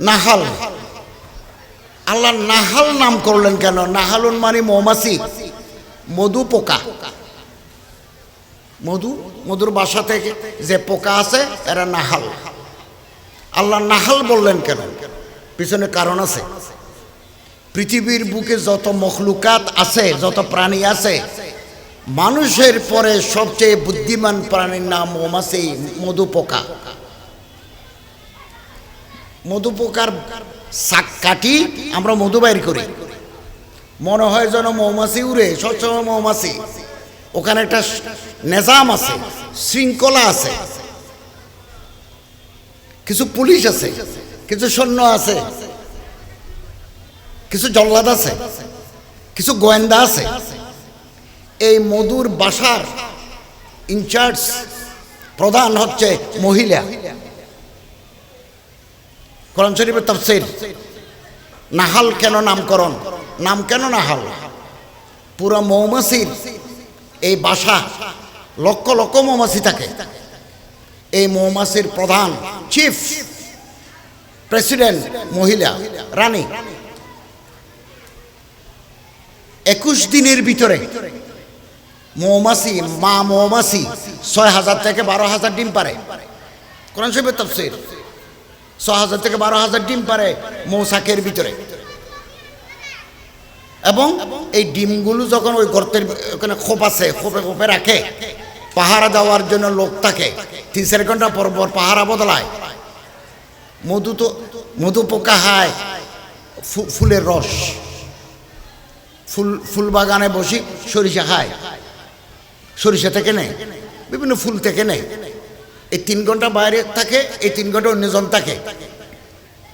Nahal. আল্লাহ Nahal নাম করলেন কেন? নাহালুন মানে মৌমাছি। মধু পোকা। মধু, মধুর বাসা থেকে যে পোকা আছে, এরা নাহাল। আল্লাহ নাহাল বললেন কেন? পিছনে কারণ আছে। পৃথিবীর বুকে যত মখলুকাত আছে, যত প্রাণী আছে, মানুষের পরে সবচেয়ে বুদ্ধিমান প্রাণীর নাম মৌমাছি, মধু পোকা। মধু পোকার শাক কাটি আমরা মধু বাইর করি। মনে হয় যেন মৌমাছি উড়ে সবসময় মৌমাছি। ওখানে একটা নেজাম আছে, শৃঙ্খলা আছে। কিছু পুলিশ আছে, কিছু সৈন্য আছে, কিছু জল্লাদ আছে, কিছু গোয়েন্দা আছে। এই মধুর বাসার ইনচার্জ প্রধান হচ্ছে মহিলা। কোরআন শরীফের তফসির। নাহাল কেন নামকরণ? নাম কেন নাহাল? পুরো মৌমাছির এই বাসা, লক্ষ লক্ষ মৌমাছি থাকে। এই মৌমাছির প্রধান চিফ, প্রেসিডেন্ট, মহিলা, রানী। একুশ দিনের ভিতরে মৌমাছি, মা মৌমাছি ছয় হাজার থেকে বারো হাজার ডিম পারে। কোরআন শরীফের তফসির। ছ হাজার থেকে বারো হাজার ডিম পারে মৌসাকের ভিতরে। এবং এই ডিমগুলো যখন ওই গর্তের ওখানে খোপ আছে, খোপে খোপে রাখে, পাহারা দেওয়ার জন্য লোক থাকে, তিন চার ঘণ্টা পর পর পাহারা বদলায়। মধু তো, মধু পোকা হায় ফুলের রস। ফুল ফুল বাগানে বসি সরিষা খায়। সরিষা থেকে নেয় বিভিন্ন ফুল থেকে নেয় এই তিন ঘণ্টা বাইরে থাকে, এই তিন ঘণ্টা অন্যজন থাকে।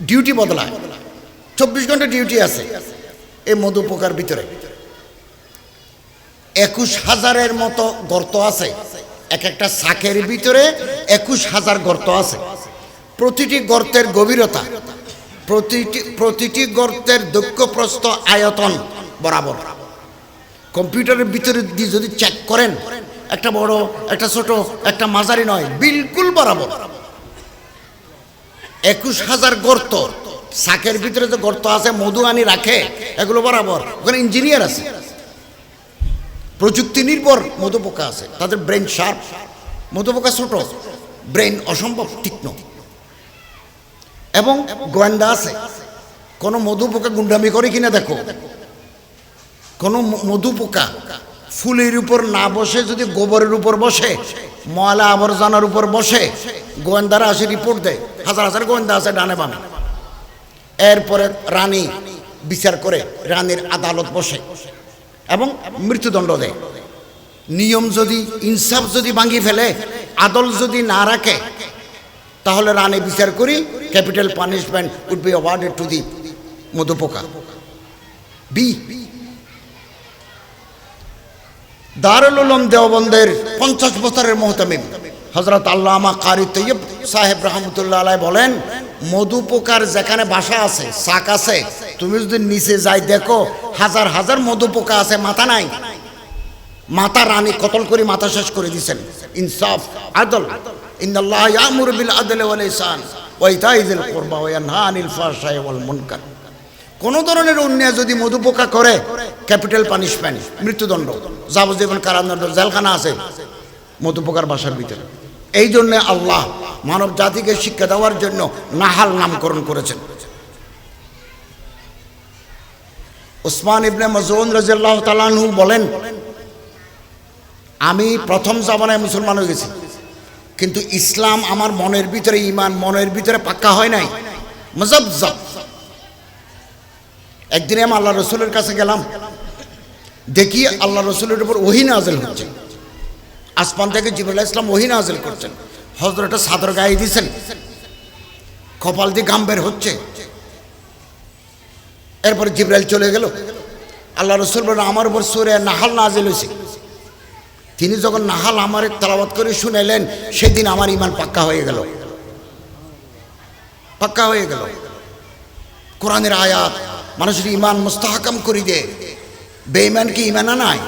ডিউটি বদলায়। চব্বিশ ঘণ্টা ডিউটি আছে এই মধু পোকার ভিতরে। একুশ হাজারের মতো গর্ত আছে। এক একটা শাকের ভিতরে একুশ হাজার গর্ত আছে। প্রতিটি গর্তের গভীরতা, প্রতিটি প্রতিটি গর্তের দক্ষপ্রস্থ আয়তন বরাবর। কম্পিউটারের ভিতরে দিয়ে যদি চেক করেন একটা বড়, একটা ছোট, একটা মাঝারি নয়, বিলকুল বরাবর। একুশ হাজার গর্ত, শাকের ভিতরে যে গর্ত আছে, মধু আনি রাখে, এগুলো বরাবর। ওখানে ইঞ্জিনিয়ার আছে। প্রযুক্তি নির্ভর মধু পোকা আছে। তাদের ব্রেন শার্প মধু পোকা ছোট ব্রেন অসম্ভব তীক্ষ্ণ। এবং গোয়েন্দা আছে। কোনো মধু পোকা গুন্ডামি করে কিনা দেখো। কোনো মধু পোকা ফুলের উপর না বসে, যদি গোবরের উপর বসে, ময়লা আবর্জনার উপর বসে, গোয়েন্দারা আসে রিপোর্ট দেয়। হাজার হাজার গোয়েন্দা আছে ডানে বামে। এরপরে রানী বিচার করে, রানীর আদালত বসে এবং মৃত্যুদণ্ড দেয়। নিয়ম যদি, ইনসাফ যদি ভাঙি ফেলে, আদল যদি না রাখে, তাহলে রানী বিচার করি, capital punishment would be awarded to the মধুপোকা। বি দারুল উলুম দেওবন্দের পঞ্চাশ বছরের মোহতামিম। হজরত আল্লামা কারি তৈয়ব সাহেব রহমতুল্লাহ আলাই বলেন, মধু পোকার যেখানে বাসা আছে, শাক আছে, তুমি যদি নিচে যাই দেখো, হাজার হাজার মধু পোকা আছে, মাথা নাই। মাথা রানী কতল করে মাথা শেষ করে দিয়েছেন। ইনসাফ, আদল, ইন্নাল্লাহ ইয়ামুরু বিল আদলি ওয়াল ইহসান, ওয়া ইতাই যিল কুরবা ওয়া ইয়ানহা আনিল ফাহশাই ওয়াল মুনকার। কোন ধরনের অন্যায় যদি মধু পোকা করে, ক্যাপিটাল পানিশমেন্ট, মৃত্যুদণ্ড। যাবজ্জীবন কারাদণ্ড জেলখানা আছে মধু পোকার বাসার ভিতরে। এই জন্যে আল্লাহ মানব জাতিকে শিক্ষা দেওয়ার জন্য নাহাল নামকরণ করেছেন। ওসমান ইবনে মজুন রাজিয়াল্লাহ তালানহু বলেন, আমি প্রথম জামানায় মুসলমান হয়ে গেছি। কিন্তু ইসলাম আমার মনের ভিতরে ইমান মনের ভিতরে পাক্কা হয় নাই। মজবজব। একদিনে আমি আল্লাহ রসুলের কাছে গেলাম। দেখি আল্লাহ রসুলের উপর ওহি নাজেল হচ্ছে। আসমান থেকে জিবুল্লাহ ইসলাম ওহি নাজেল করছেন। হজরটা সাদর গায়ে দিয়েছেন কপাল দিয়ে গাম বের হচ্ছে। এরপরে জিব্রাইল চলে গেল। আল্লাহ রসুল বলেন আমার উপর সুরে নাহাল নাজেল হয়েছে। তিনি যখন নাহাল আমার তালাবাত করে শুনেলেন সেদিন আমার ইমান পাক্কা হয়ে গেল। পাক্কা হয়ে গেল। কোরআনের আয়াত মানুষের ইমান মুস্তাহাকাম করি দে, বেঈমান কি ইমানা নাই?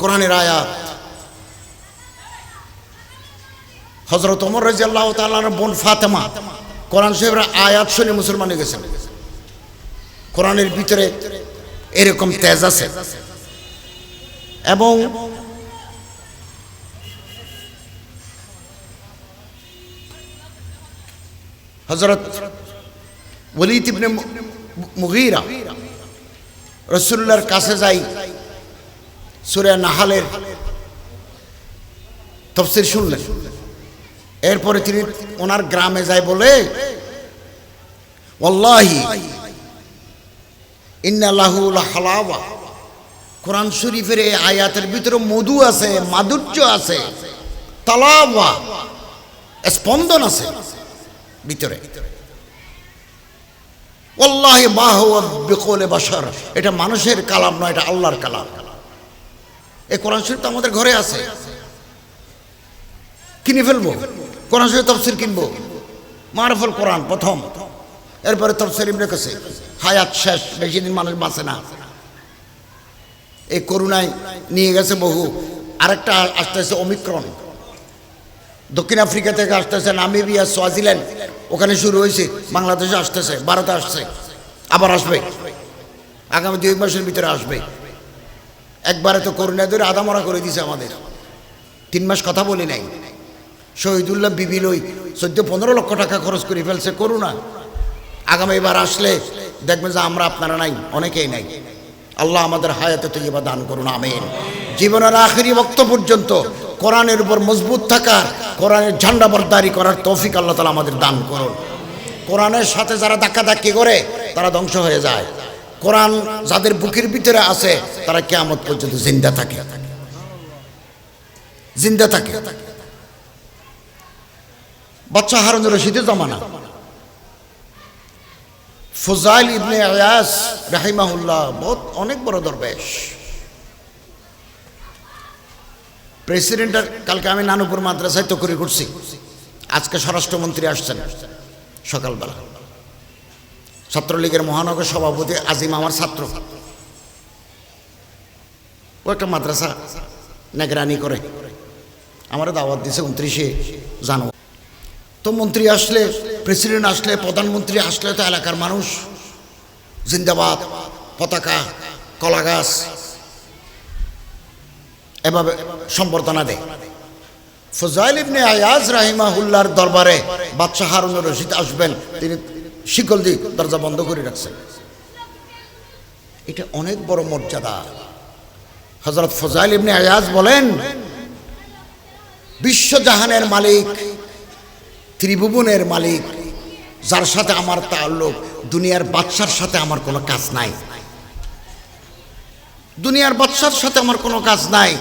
কোরআনের আয়াত। হজরত ওমর রাজি আল্লাহ তালার বোন ফাতেমা, কোরআন সাহেবের আয়াত শুনে মুসলমান হয়ে গেছেন কোরআনের ভিতরে এরকম তেজ আছে। এবং হজরত ওলিদ ইবনে মুগীরা রসুল্লাহর কাছে যাই সুরে নাহালের তফসির শুনলেন। এরপরে তিনি ওনার গ্রামে যায় বলে ওল্লাহি হালাওয়া কোরআন শরীফের এই আয়াতের ভিতরে মধু আছে, মাধুর্য আছে, তালাওয়া, স্পন্দন আছে। ভিতরে। বাসার এটা মানুষের কালাম নয়, এটা আল্লাহর কালাম। এই কোরআন শরীফ তো আমাদের ঘরে আছে। কিনে ফেলব। কোরআন শরীফ তফসির কিনবো। মারফল কোরআন, প্রথম। এরপরে তফসির ইবনে কাছে হায়াত শেষ, বেশি দিন মানুষ বাঁচে না। এই করুণায় নিয়ে গেছে বহু। আরেকটা আসতেছে অমিক্রণ দক্ষিণ আফ্রিকা থেকে আসতেছে নামিবিয়া, সোয়াজিল্যান্ড। ওখানে শুরু হয়েছে, বাংলাদেশে আসতেছে, ভারতে আসছে, আবার আসবে। আগামী দুই মাসের ভিতরে আসবে। একবারে তো করুণা ধরে আদামরা করে দিছে আমাদের। তিন মাস কথা বলি নাই। শহীদুল্লাহ বিবিলই চোদ্দ, পনেরো লক্ষ টাকা খরচ করে ফেলছে করুণা আগামী এবার আসলে দেখবেন যে আমরা আপনারা নাই, অনেকেই নাই। আল্লাহ আমাদের হায়াতে তো এবার দান করুন, আমিন। জীবনের আখেরি বক্ত পর্যন্ত কোরআনের উপর মজবুত থাকা কোরআনের ঝান্ডা বরদারি করার তৌফিক আল্লাহ তালা আমাদের দান করুন। কোরআনের সাথে যারা ধাক্কাধাক্কি করে, তারা ধ্বংস হয়ে যায়। কোরআন যাদের বুকের ভিতরে আছে, তারা কেয়ামত পর্যন্ত জিন্দা থাকে। জিন্দা থাকে। বাচ্চা হারুন রশিদের জমানা। ফজাইল ইবনে আয়াস রাহিমাহুল্লাহ, বহুত অনেক বড় দরবেশ। প্রেসিডেন্টের কালকে আমি নানুপুর মাদ্রাসায় তকরি করছি। আজকে স্বরাষ্ট্রমন্ত্রী আসছেন সকালবেলা। ছাত্রলীগের মহানগর সভাপতি আজিম আমার ছাত্র। ও একটা মাদ্রাসা নেগরানি করে। আমার দাওয়াত দিছে উনত্রিশে জানুয়ারি। তো মন্ত্রী আসলে, প্রেসিডেন্ট আসলে, প্রধানমন্ত্রী আসলে তো এলাকার মানুষ। জিন্দাবাদ, পতাকা কলা গাছ এভাবে সম্বর্ধনা দেয়। ফজাইল ইবনে আয়াজ রাহিমাহুল্লার দরবারে বাদশাহ হারুন রশিদ আসবেন, তিনি শিকল দিয়ে দরজা বন্ধ করে রাখছেন। এটা অনেক বড় মর্যাদা। হজরত ফজাইল ইবনে আয়াজ বলেন বিশ্বজাহানের মালিক, ত্রিভুবনের মালিক, যার সাথে আমার তাল্লুক দুনিয়ার বাদশার সাথে আমার কোনো কাজ নাই। দুনিয়ার বাদশার সাথে আমার কোনো কাজ নাই,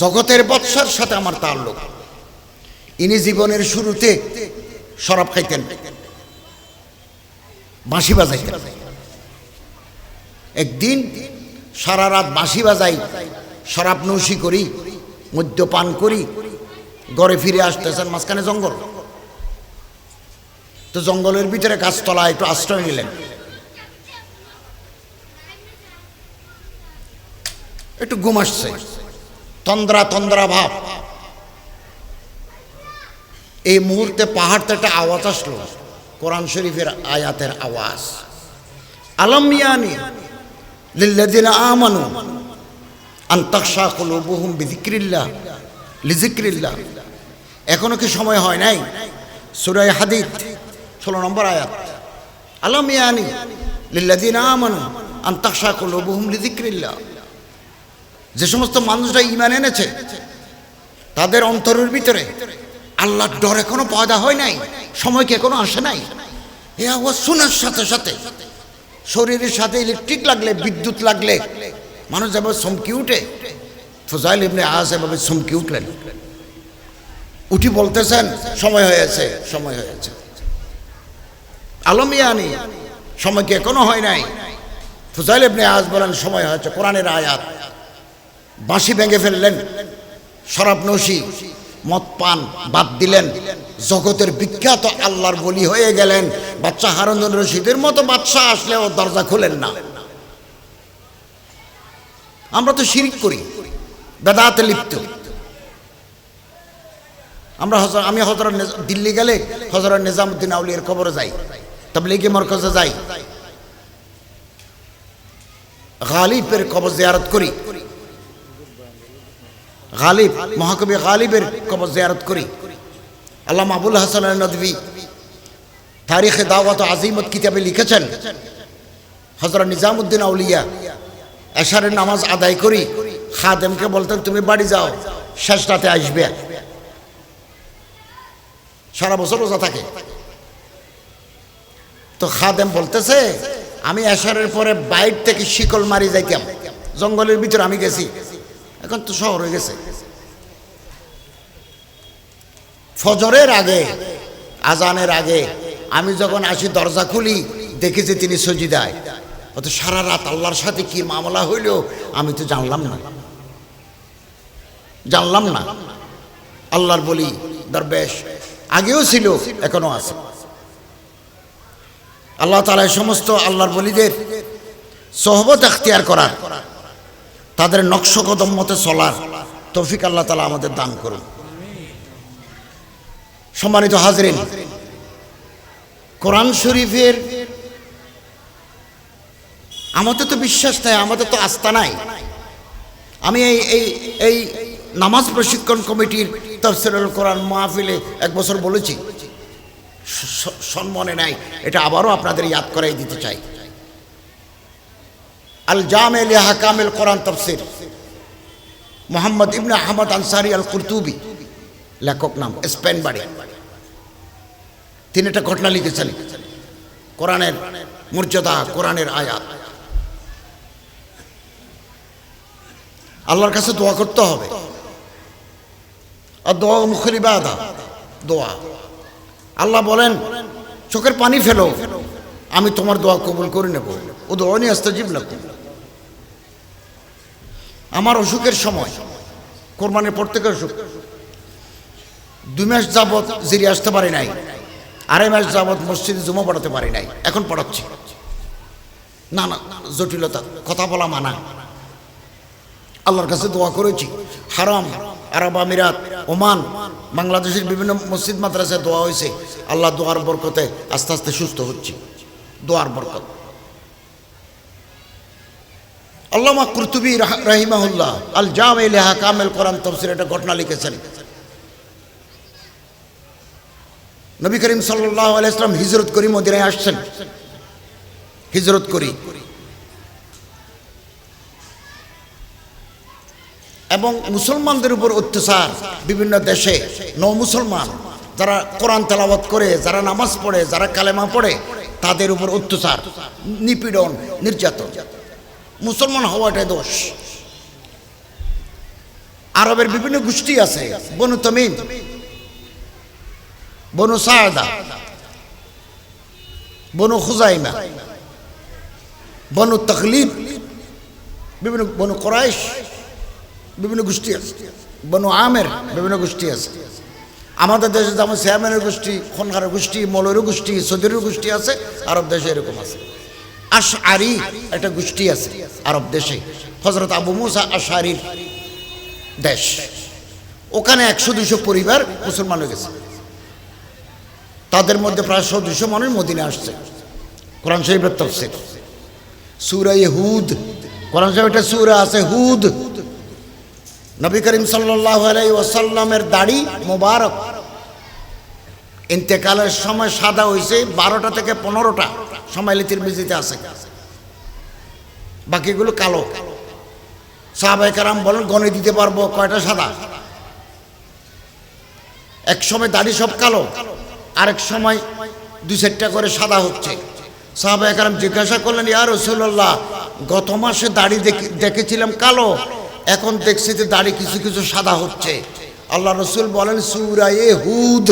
জগতের বাদশার সাথে আমার তাল্লুক। ইনি জীবনের শুরুতে শরাব খাইতেন, বাঁশি বাজাইতেন। একদিন সারা রাত বাঁশি বাজাই, শরাব নৌসি করি মদ্যপান করি গড়ে ফিরে আসতেছেন মাঝখানে জঙ্গল। তো জঙ্গলের ভিতরে গাছতলায় একটু আশ্রয় নিলেন। একটু ঘুম আসছে। তন্দ্রা তন্দ্রা ভাব। এই মুহূর্তে পাহাড় একটা আওয়াজ আসলো, কোরআন শরীফের আয়াতের আওয়াজ। আলমিয়ানি লিল্লাযিনা আমানু আন তাখশা কুলুবুহুম বিযিকরিল্লাহ, লিযিকরিল্লাহ। এখনও কি সময় হয় নাই? সূরা হাদিদ, ষোলো নম্বর আয়াত। আলমিয়ানি লিল্লাযিনা আমানু আন তাখশা কুলুবুহুম লিযিকরিল্লাহ যে সমস্ত মানুষরা ইমান এনেছে, তাদের অন্তরের ভিতরে আল্লাহর ডর এখনও পয়দা হয় নাই, সময় কি এখনও আসে নাই? এ আওয়াজ শোনার সাথে সাথে শরীরের সাথে ইলেকট্রিক লাগলে, বিদ্যুৎ লাগলে, মানুষ যেভাবে চমকি উঠে, ফজাইল ইবনে আজ এভাবে চমকি উঠলেন। উঠি বলতেছেন, সময় হয়েছে সময় হয়েছে আলমিয়ানি সময় কি এখনও হয় নাই? ফুজাইল ইবনে আজ বলেন, সময় হয়েছে কোরআনের আয়াত। বাঁশি ভেঙে ফেললেন। শরাব নসি মদ পান বাদ দিলেন। জগতের বিখ্যাত আল্লাহর বলি হয়ে গেলেন। বাচ্চা হারুন রশিদের মতো বাচ্চা আসলেও দরজা খুলেন না। আমরা তো শিরিক করি, বেদাতে লিপ্ত। আমরা হজর আমি হজরত দিল্লি গেলে হজরত নিজামুদ্দিন আউলিয়ার কবরে যাই। তবলিগি মরকজে যাই। গালিবের কবর জিয়ারত করি। গালিব মহাকবি গালিবের কবর জিয়ারত করি। আল্লাহ আবুল হাসান নদী তারিখে দাওয়াত আজিমত কিতাবে লিখেছেন হজরত নিজামুদ্দিন আউলিয়া, এশারের নামাজ আদায় করি, খাদেমকে বলতেন, তুমি বাড়ি যাও, শেষ রাতে আসবে। সারা বছর রোজা থাকে। তো খাদেম বলতেছে, আমি এশারের পরে বাইর থেকে শিকল মারি যাইতাম, জঙ্গলের ভিতরে আমি গেছি। এখন তো শহর হয়ে গেছে। ফজরের আগে, আজানের আগে, আমি যখন আসি দরজা খুলি দেখেছি তিনি সজিদায়। অত সারা রাত আল্লাহর সাথে কি মামলা হইল, আমি তো জানলাম না। জানলাম না। আল্লাহর বলি, দরবেশ, আগেও ছিল এখনও আছে। আল্লাহ তালা সমস্ত আল্লাহর বলিদের সহবত এখতিয়ার করার তাদের নকশকদম মতে চলার তৌফিক আল্লাহ তালা আমাদের দান করুন। সম্মানিত হাজরিন, কোরআন শরীফের আমাদের তো বিশ্বাস নাই, আমাদের তো আস্থা নাই। আমি এই এই এই নামাজ প্রশিক্ষণ কমিটির তফসিরুল কোরআন মাহফিলে এক বছর বলেছি সম্মানে নাই, এটা আবারও আপনাদের ইয়াদ করাই দিতে চাই। আল জামে লিহা কামেল কোরআন তফসির। মোহাম্মদ ইবনে আহমদ আনসারি আল কুরতুবি লেখক নাম, স্পেন বাড়ি। তিনি একটা ঘটনা লিখেছেন, কোরআনের মর্যাদা, কোরআনের আয়াত। আল্লাহর কাছে দোয়া করতে হবে। আর দোয়া মুখলিবা আদা দোয়া। আল্লাহ বলেন, চোখের পানি ফেলো, আমি তোমার দোয়া কবুল করে নেব। ও দোয়া নিয়ে আসতে জীব আমার অসুখের সময়, কোরবানির পর থেকে অসুখ। দুই মাস যাবৎ জিরি আসতে পারি নাই, আড়াই মাস যাবৎ মসজিদে জমা পড়াতে পারি নাই, এখন পড়াচ্ছি। না না, জটিলতা, কথা বলা মানা। আল্লাহর কাছে দোয়া করেছি, হারাম, আরব আমিরাত, ওমান, বাংলাদেশের বিভিন্ন মসজিদ মাদ্রাসায় দোয়া হয়েছে। আল্লাহ দোয়ার বরকতে আস্তে আস্তে সুস্থ হচ্ছি। দোয়ার বরকত। আল্লামা কুরতুবি রাহিমাহুল্লাহ, আল জাম লেহা কামেল কোরআন তফসির একটা ঘটনা লিখেছেন। নবী করিম সাল্লাহ আলাইসলাম হিজরত করি মদিনায় আসছেন। হিজরত করি। এবং মুসলমানদের উপর অত্যাচার বিভিন্ন দেশে নৌ মুসলমান যারা কোরআন তেলাওয়াত করে, যারা নামাজ পড়ে, যারা কালেমা পড়ে, তাদের উপর অত্যাচার, নিপীড়ন, নির্যাতন। মুসলমান হওয়াটাই দোষ। আরবের বিভিন্ন গোষ্ঠী আছে, বনু তমিম, বনু সায়দা, বনু খুজাইমা, বনু তকলিব, বিভিন্ন বনু কোরাইশ, বিভিন্ন গোষ্ঠী আছে, বনু আমের বিভিন্ন গোষ্ঠী আছে। আমাদের দেশে যেমন শ্যামের গোষ্ঠী খনকারের গোষ্ঠী মলের গোষ্ঠী সদিরের গোষ্ঠী আছে, আরব দেশে এরকম আছে। আশ আরি একটা গোষ্ঠী আছে। আরব দেশে। হজরত আবু মুসা আশারির দেশ। ওখানে একশো দুশো পরিবার মুসলমান হয়ে গেছে। তাদের মধ্যে প্রায় শো দুশো মানুষ মদিনে আসছে। কোরআন শরীফের তফসির সুরাই হুদ কোরআন শরীফের সুরা আছে হুদ। নবী করিম সাল্লাহ আলাই ওয়াসাল্লামের দাড়ি মোবারক। ইন্তেকালের সময় সাদা হয়েছে বারোটা থেকে পনেরোটা। সময় লিতির বিজিতে আছে। বাকিগুলো কালো। সাহাবাই কারাম বলেন গণে দিতে পারব কয়টা সাদা? এক সময় দাড়ি সব কালো, আরেক সময় দু চারটা করে সাদা হচ্ছে। সাহাবাই কারাম জিজ্ঞাসা করলেন, ইয়া রসুল্লাহ গত মাসে দাড়ি দেখে- দেখেছিলাম কালো, এখন দেখছি যে দাড়ি কিছু কিছু সাদা হচ্ছে। আল্লাহ রসুল বলেন, সুরায়ে হুদ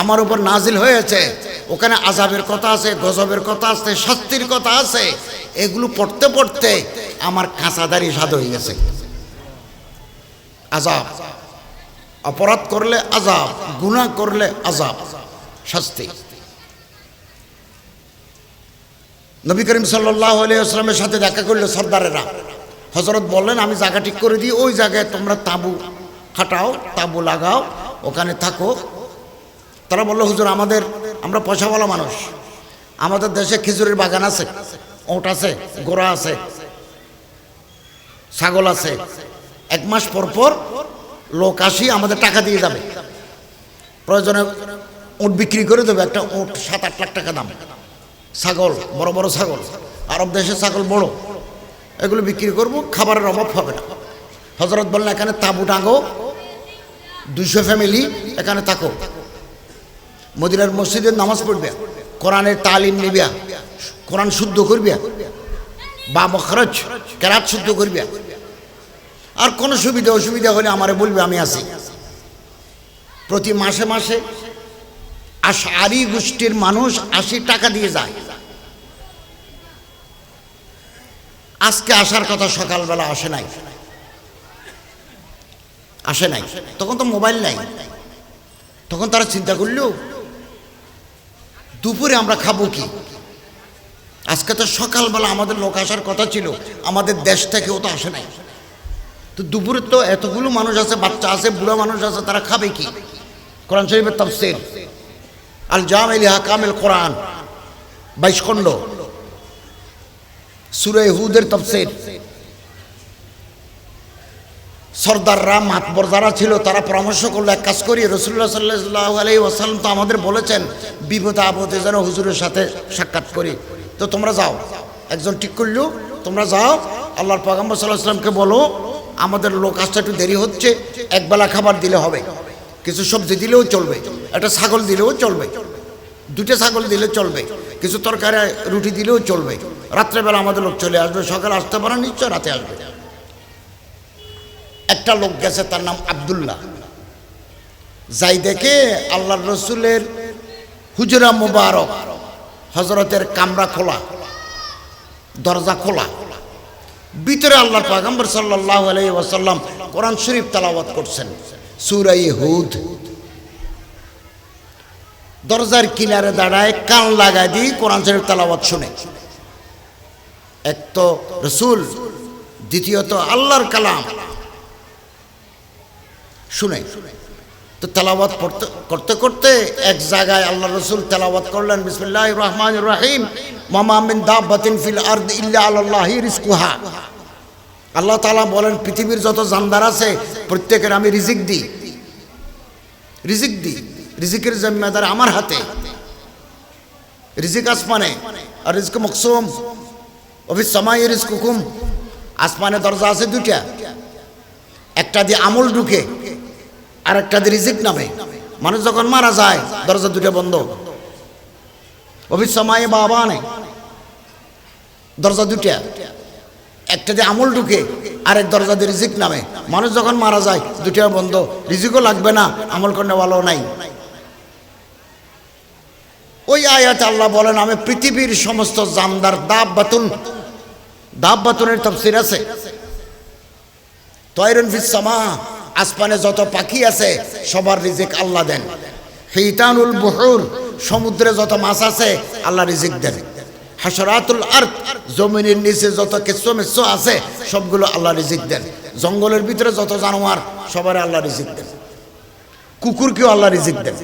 আমার উপর নাজিল হয়েছে। ওখানে আজাবের কথা আছে, গজবের কথা আছে, শাস্তির কথা আছে। এগুলো পড়তে পড়তে আমার কাঁচাদারি সাদ হয়ে গেছে। আজাব অপরাধ করলে আজাব গুনাহ করলে আজাব শাস্তি। নবী করিম সাল্লাহ আসলামের সাথে দেখা করল সর্দারেরা। হজরত বললেন, আমি জায়গা ঠিক করে দিই, ওই জায়গায় তোমরা তাঁবু খাটাও, তাঁবু লাগাও, ওখানে থাকো। তারা বলল, হুজুর, আমাদের, আমরা পয়সাওয়ালা মানুষ। আমাদের দেশে খেজুরের বাগান আছে, ওট আছে, গোড়া আছে, ছাগল আছে। এক মাস পর পর লোক আসি, আমাদের টাকা দিয়ে যাবে। প্রয়োজনে উট বিক্রি করে দেবে, একটা উট সাত আট লাখ টাকা দাম। ছাগল, বড় বড় ছাগল, আরব দেশের ছাগল বড়। এগুলো বিক্রি করব, খাবারের অভাব হবে না। হজরত বললেন, এখানে তাঁবু টাঙো দুইশো ফ্যামিলি এখানে থাকো। মদিনার মসজিদের নামাজ পড়বে, কোরআনের তালিম নিবে, কোরআন শুদ্ধ করবে, বা মখরচ কেরাত শুদ্ধ করবে। আর কোনো সুবিধা অসুবিধা হলে আমারে বলবে, আমি আছি। প্রতি মাসে মাসে আশারি গোষ্ঠীর মানুষ আশি টাকা দিয়ে যায়। আজকে আসার কথা সকালবেলা আসে নাই। আসে নাই। তখন তো মোবাইল নাই। তখন তারা চিন্তা করল, দুপুরে আমরা খাব কি? আজকে তো সকালবেলা আমাদের লোক আসার কথা ছিল, আমাদের দেশ থেকেও তো আসে নাই। তো দুপুরে তো এতগুলো মানুষ আছে, বাচ্চা আছে, বুড়ো মানুষ আছে, তারা খাবে কি? কোরআন শরীফের তফসির। আল জামিল হাকামিল কোরআন, বাইশ খণ্ড। সুরে হুদের তফসির। সর্দাররা মাতবর যারা ছিল, তারা পরামর্শ করল, এক কাজ করি রসুল্লাহ সাল্লাহ আলাই ওয়াসাল্লাম তো আমাদের বলেছেন, বিপদে আপদে যেন হুজুরের সাথে সাক্ষাৎ করি। তো তোমরা যাও, একজন ঠিক করল, তোমরা যাও, আল্লাহর পাগাম্বর সাল্লাহ সাল্লামকে বলো, আমাদের লোক আসতে একটু দেরি হচ্ছে একবেলা খাবার দিলে হবে, কিছু সবজি দিলেও চলবে, একটা ছাগল দিলেও চলবে দুটো ছাগল দিলে চলবে, কিছু তরকারি, রুটি দিলেও চলবে, রাত্রেবেলা আমাদের লোক চলে আসবে, সকালে আসতে পারে, নিশ্চয় রাতে আসবে। একটা লোক গেছে, তার নাম আবদুল্লাহ। যাই দেখে আল্লাহর রসুলের হুজরা মুবারক হজরতের কামরা খোলা, দরজা খোলা। ভিতরে আল্লাহর পাগম্বর সাল্লাহ কোরআন শরীফ তালাবাত করছেন, সুরাই হুদ। দরজার কিনারে দাঁড়ায় কান লাগাই দিয়ে কোরআন শরীফ তালাবাত শুনে। এক তো রসুল, দ্বিতীয়ত আল্লাহর কালাম। শুনে তো তেলাওয়াত পড়তে করতে করতে এক জায়গায় আল্লাহ রসুল তেলাওয়াত করলেন বিসমুল্লাহ রহমান রাহিম। মামামিন দাবাতিন ফিল আর্দ ইল্লা আল্লাহি রিজকুহা। আল্লাহ তাআলা বলেন, পৃথিবীর যত জানদার আছে, প্রত্যেকের আমি রিজিক দিই। রিজিক দিই। রিজিকের জিম্মেদার আমার হাতে। রিজিক আসমানে, আর রিজিক মকসুম। অফিস সময় রিজিক হুকুম আসমানে দরজা আছে দুইটা। একটা দিয়ে আমল ঢুকে আর একটা রিজিক নামে। মানুষ যখন মারা যায়, দরজা দুটো বন্ধ। অফিস বাবা আনে। দরজা দুটা একটা দিয়ে আমল ঢুকে, আরেক দরজা দিয়ে রিজিক নামে। মানুষ যখন মারা যায় দুটা বন্ধ। রিজিকও লাগবে না, আমল করতে ভালো নাই। ওই আয়াতে আল্লাহ বলেন, আমি পৃথিবীর সমস্ত জামদার দাব বাতুন দাব বাতুনের তফসির আছে। তয়রন ফিসামা আসমানে যত পাখি আছে, সবার রিজিক আল্লাহ দেন। হিতানুল বুহুর, সমুদ্রে যত মাছ আছে, আল্লাহ রিজিক দেন। হাসরাতুল আর্থ জমিনের নিচে যত কেঁচো মেচো আছে, সবগুলো আল্লাহ রিজিক দেন। জঙ্গলের ভিতরে যত জানোয়ার, সবার আল্লাহ রিজিক দেন। কুকুরকেও আল্লাহ রিজিক দেন।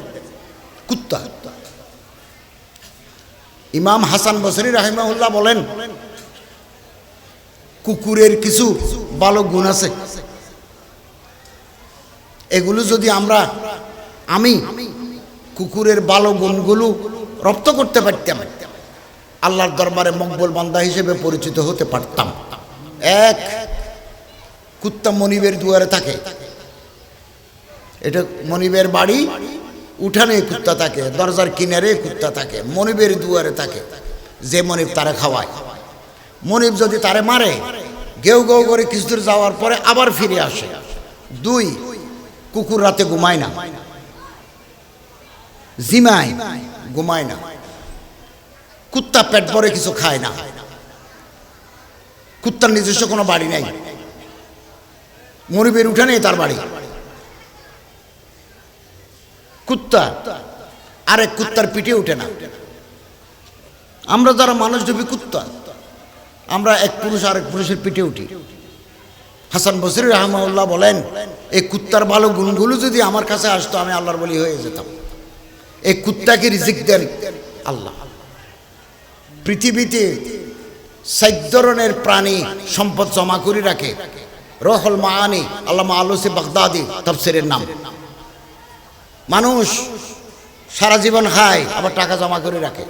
কুত্তা। ইমাম হাসান বসরি রাহিমাহুল্লাহ বলেন, কুকুরের কিছু ভালো গুণ আছে। এগুলো যদি আমরা, আমি কুকুরের ভালো গুণগুলো রপ্ত করতে পারতাম, আল্লাহর দরবারে মকবুল বান্দা হিসেবে পরিচিত হতে পারতাম। এক, কুত্তা মনিবের দুয়ারে থাকে। এটা মনিবের বাড়ি, উঠানে কুত্তা থাকে, দরজার কিনারে কুত্তা থাকে, মনিবের দুয়ারে থাকে। যে মনিব তারে খাওয়ায়। মনিব যদি তারে মারে, গেউ গেউ করে কিছু দূর যাওয়ার পরে আবার ফিরে আসে। দুই কুকুর রাতে ঘুমায় না। জিমায় ঘুমায় না। কুত্তা পেট ভরে কিছু খায় না। কুত্তার নিজস্ব কোনো বাড়ি নাই। মনিবের উঠানে তার বাড়ি। কুত্তা আরেক কুত্তার পিঠে উঠে না। আমরা যারা মানুষ ডুবি কুত্তা, আমরা এক পুরুষ আরেক পুরুষের পিঠে উঠি। হাসান বসির রহমাউল্লাহ বলেন, এই কুত্তার ভালো গুণগুলো যদি আমার কাছে আসতো, আমি আল্লাহর বলি হয়ে যেতাম। এই কুত্তাকে রিজিক দেন আল্লাহ। পৃথিবীতে সাত ধরনের প্রাণী সম্পদ জমা করে রাখে। রহল মাহানি আল্লাহ আলোসি বাগদাদি, তফসিরের নাম। মানুষ সারা জীবন খায়, আবার টাকা জমা করে রাখে,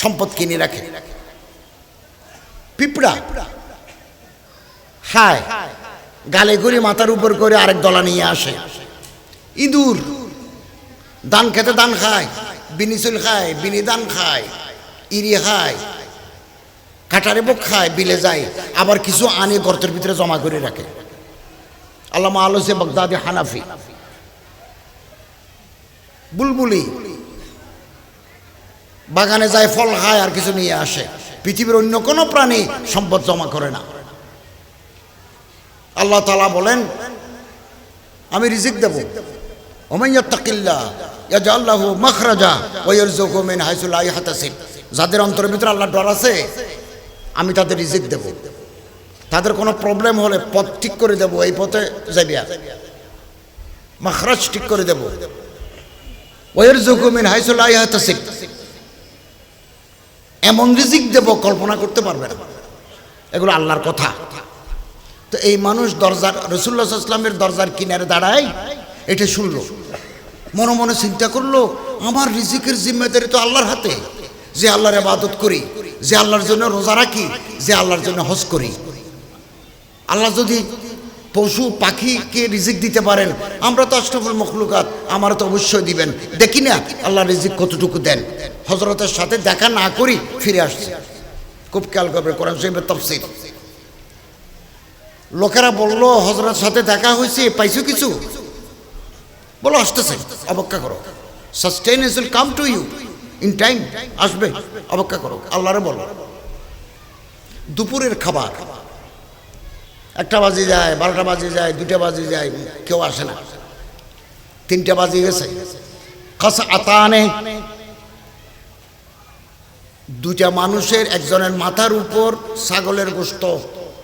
সম্পদ কিনে রাখে। পিঁপড়া খায় গালে করে মাথার উপর করে আরেক দলা নিয়ে আসে। ইঁদুর। দান খেতে দান খায় বিনিচুল খায়, বিনি দান খায়, ইরি খায় কাটারে বুক খায়, বিলে যায়, আবার কিছু আনে গর্তের ভিতরে জমা করে রাখে। আল্লামা আলোসে বগদাদি হানাফি। বুলবুলি। বাগানে যায়, ফল খায় আর কিছু নিয়ে আসে। পৃথিবীর অন্য কোনো প্রাণী সম্পদ জমা করে না। আল্লাহ তালা বলেন, আমি রিজিক দেব। ওমাইয়াত্তাকিল্লা ইয়াজাল্লাহু মাখরাজা যাদের অন্তরের ভিতরে আল্লাহ ডর আছে, আমি তাদের রিজিক দেব। তাদের কোনো প্রবলেম হলে পথ ঠিক করে দেব, এই পথে যাবিয়া মাখরাজ ঠিক করে দেব। ওয়ারযুকু মিন হাইসু লা ইয়াহতাসিব। এমন রিজিক দেব, কল্পনা করতে পারবে না। এগুলো আল্লাহর কথা। তো এই মানুষ দরজার রসুল্লাহ ইসলামের দরজার কিনারে দাঁড়ায়, এটা শুনলো। মনে মনে চিন্তা করল, আমার রিজিকের জিম্মেদারি তো আল্লাহর হাতে। যে আল্লাহর আবাদত করি, যে আল্লাহর জন্য রোজা রাখি, যে আল্লাহর জন্য হজ করি। আল্লাহ যদি পশু, পাখিকে রিজিক দিতে পারেন, আমরা তো অষ্টফল মখলুকাত, আমার তো অবশ্যই দিবেন। দেখি না আল্লাহ রিজিক কতটুকু দেন। হজরতের সাথে দেখা না করি, ফিরে আসছে। খুব খেয়াল করবে কোরআন শরীফের তফসির লোকেরা বলল হজরত সাথে দেখা হয়েছে, পাইছো কিছু? বলো আসতেছে অপেক্ষা করো। Sustenance will come to you in time আসবে অপেক্ষা করো। আল্লাহরে বলো দুপুরের খাবার। একটা বাজে যায়, বারোটা বাজে যায় দুটা বাজে যায়, কেউ আসে না। তিনটা বাজে গেছে। কাস আতানে দুটা মানুষের, একজনের মাথার উপর ছাগলের গোস্ত,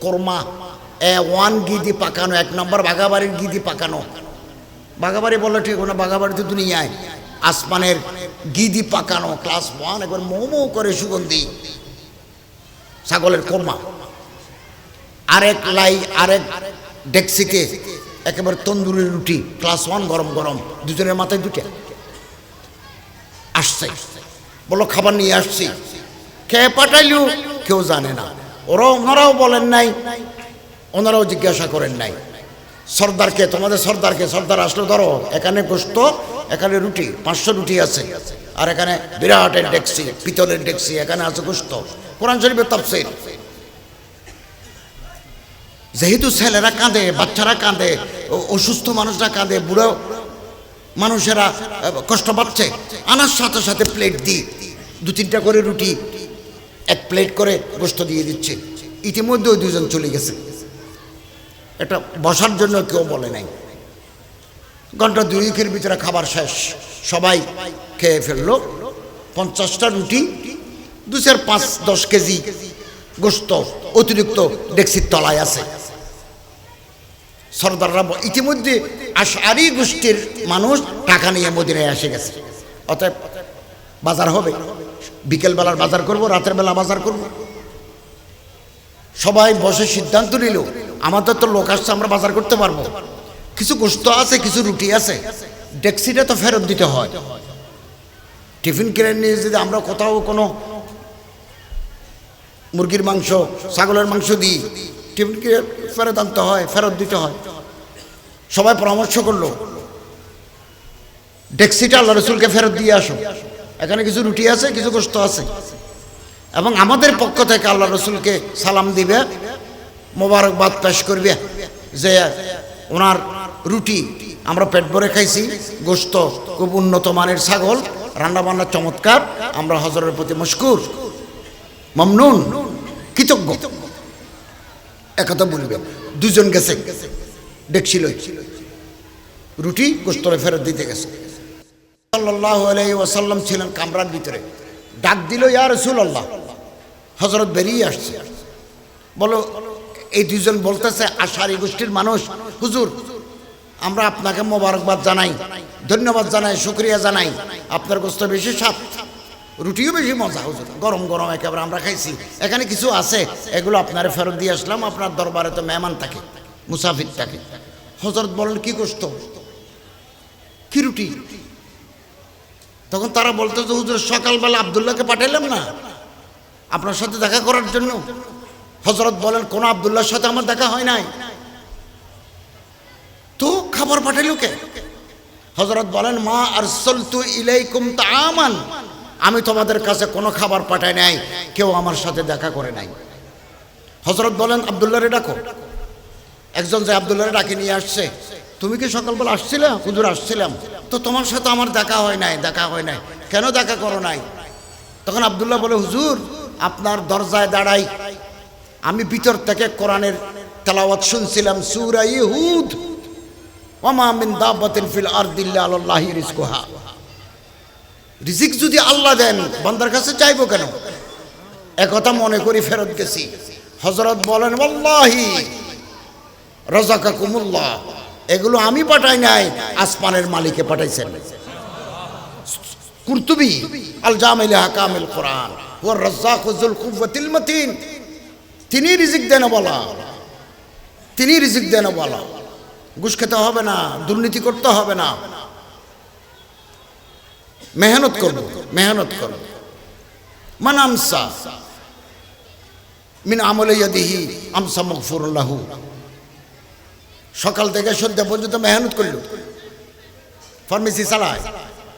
কোরমা। এ ওয়ান গিদি পাকানো, এক নম্বর বাঘাবাড়ির গিদি পাকানো। বাঘাবাড়ি বলে ঠিক না বাঘাবাড়ি তো দুনিয়ায় আসমানের গিদি পাকানো ক্লাস ওয়ান একবার মোমো করে সুগন্ধি। ছাগলের কোরমা। আরেক লাই, আরেক ডেক্সিতে একেবারে তন্দুরি রুটি ক্লাস ওয়ান গরম গরম। দুজনের মাথায় দুটা আসছে। বলো খাবার নিয়ে আসছি। খেয়ে পাঠাইলেও কেউ জানে না। ওরা ওনারাও বলেন নাই। ওনারাও জিজ্ঞাসা করেন নাই। সর্দারকে, তোমাদের সর্দারকে, সর্দার আসলো, ধরো, এখানে গোস্ত এখানে রুটি, পাঁচশো রুটি আছে, আর এখানে বিরাটের ডেক্সি, পিতলের ডেক্সি, এখানে আছে গোস্ত কোরআন শরীফের তাফসির। যেহেতু ছেলেরা কাঁদে, বাচ্চারা কাঁদে অসুস্থ মানুষরা কাঁদে, বুড়ো মানুষেরা কষ্ট পাচ্ছে, আনার সাথে সাথে প্লেট দিই, দু তিনটা করে রুটি, এক প্লেট করে গোস্ত দিয়ে দিচ্ছে। ইতিমধ্যে ওই দুজন চলে গেছে। এটা বসার জন্য কেউ বলে নাই। ঘণ্টা দুইকের ভিতরে খাবার শেষ। সবাই খেয়ে ফেলল। পঞ্চাশটা রুটি দু চার পাঁচ দশ কেজি গোস্ত অতিরিক্ত ডেক্সির তলায় আছে। সর্দাররা ইতিমধ্যে আশারি গোষ্ঠীর মানুষ টাকা নিয়ে মদিনায় এসে গেছে। অতএব বাজার হবে। বিকেলবেলার বাজার করব, রাতের বেলা বাজার করব। সবাই বসে সিদ্ধান্ত নিল আমাদের তো লোক আসছে, আমরা বাজার করতে পারব। কিছু গোস্ত আছে, কিছু রুটি আছে। ডেক্সিটা তো ফেরত দিতে হয়। টিফিন কিনে নিয়ে যদি আমরা কোথাও কোনো মুরগির মাংস, ছাগলের মাংস দিই, টিফিন কিনে ফেরত আনতে হয়, ফেরত দিতে হয়। সবাই পরামর্শ করল, ডেক্সিটা আল্লাহ রসুলকে ফেরত দিয়ে আসো। এখানে কিছু রুটি আছে, কিছু গোস্ত আছে। এবং আমাদের পক্ষ থেকে আল্লাহ রসুলকে সালাম দিবে। মোবারকবাদ পেশ করবে যে ওনার রুটি আমরা পেট ভরে খাইছি গোস্ত খুব উন্নত মানের ছাগল, রান্নাবান্না চমৎকার, আমরা হজরের প্রতি মশকুর, মমনুন, কৃতজ্ঞ। একথা বলবে। দুজন গেছে ডেকছিল রুটি গোস্তরে ফেরত দিতে গেছে। সাল্লাহ ছিলেন কামরার ভিতরে। ডাক দিল, ইয়া রসুল আল্লাহ হজরত বেরিয়ে আসছে। বলো এই দুইজন বলতেছে আশারি গোষ্ঠীর মানুষ। হুজুর, আমরা আপনাকে মোবারকবাদ জানাই, ধন্যবাদ জানাই, শুক্রিয়া জানাই। আপনার গোস্ত বেশি স্বাদ, রুটিও বেশি মজা, হুজুর। গরম গরম একেবারে আমরা খাইছি। এখানে কিছু আছে, এগুলো আপনারে ফেরত দিয়ে আসলাম, আপনার দরবারে তো মেহমান থাকে, মুসাফির থাকে। হজরত বলেন, কি গোস্ত? কি রুটি? তখন তারা বলতো যে, হুজুর, সকালবেলা আবদুল্লাহকে পাঠাইলাম না। আপনার সাথে দেখা করার জন্য। হজরত বলেন, কোন আবদুল্লাহর সাথে আমার দেখা হয় নাই। তো খাবার পাঠাইল কে? হজরত বলেন, মা আর সলতু ইলাইকুম তামান আমি তোমাদের কাছে কোনো খাবার পাঠাই নাই, কেউ আমার সাথে দেখা করে নাই। হজরত বলেন, আবদুল্লাহরে ডাকো। একজন যে আবদুল্লাহরে ডাকে নিয়ে আসছে, তুমি কি সকালবেলা আসছিলে? হুজুর আসছিলাম। তো তোমার সাথে আমার দেখা হয় নাই, দেখা হয় নাই। কেন দেখা করো নাই? তখন আবদুল্লাহ বলে, হুজুর, আপনার দরজায় দাঁড়াই আমি ভিতর থেকে কোরআনের তেলাওয়াত শুনছিলাম সুরা ইহুদ। ওমা মিন দাব্বাতিন ফিল আরদিল্লা আলাল্লাহি রিজকুহা। রিজিক যদি আল্লাহ দেন, বান্দার কাছে চাইব কেন? একথা মনে করি ফেরত গেছি। হজরত বলেন, ওয়াল্লাহি রাজাকাকুমুল্লাহ এগুলো আমি পাঠাই নাই, আসমানের মালিকে পাঠাইছেন। কুর্তুবি আল জামিল হাকামিল কোরআন। ওর রাজ্জাক জুল কুওয়াতিল মতিন। তিনি রিজিক দেন বলা। তিনি রিজিক দেন বলা। ঘুষ খেতে হবে না, দুর্নীতি করতে হবে না। মেহনত করব মেহনত করব। মান আমসা মিন আমলে ইয়াদিহি আমসা মগফুরুল্লাহু সকাল থেকে সন্ধ্যা পর্যন্ত মেহনত করল। ফার্মেসি চালায়,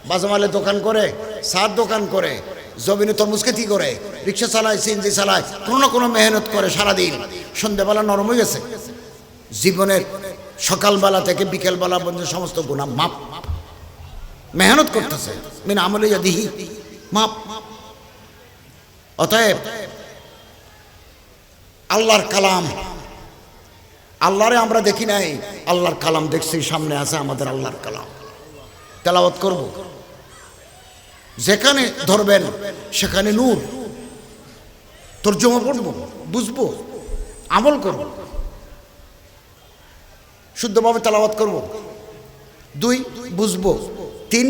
বাজামালে দোকান করে, সার দোকান করে জমিনে তরমুজ খেতি করে? রিক্সা চালায়, সিএনজি চালায়, কোনো না কোনো মেহনত করে সারাদিন। সন্ধ্যাবেলা নরম হয়ে গেছে। জীবনের সকালবেলা থেকে বিকেলবেলা পর্যন্ত সমস্ত গুণা মাপ মেহনত করতেছে। মিন আমলে দিহি মাপ অতএব আল্লাহর কালাম, আল্লাহরে আমরা দেখি নাই। আল্লাহর কালাম দেখছি, সামনে আছে আমাদের আল্লাহর কালাম। তেলাওয়াত করব? যেখানে ধরবেন, সেখানে নূর। তর্জমা পড়ব, বুঝব, আমল করব। শুদ্ধভাবে তেলাওয়াত করব। দুই, বুঝব। তিন,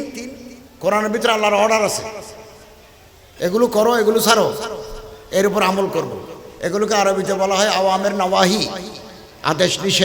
কোরআনের ভিতরে আল্লাহর অর্ডার আছে। এগুলো করো, এগুলো ছাড়ো। এর উপর আমল করব। এগুলোকে আরবিতে বলা হয় আওয়ামের নওয়াহি, আদেশ নিষেধ।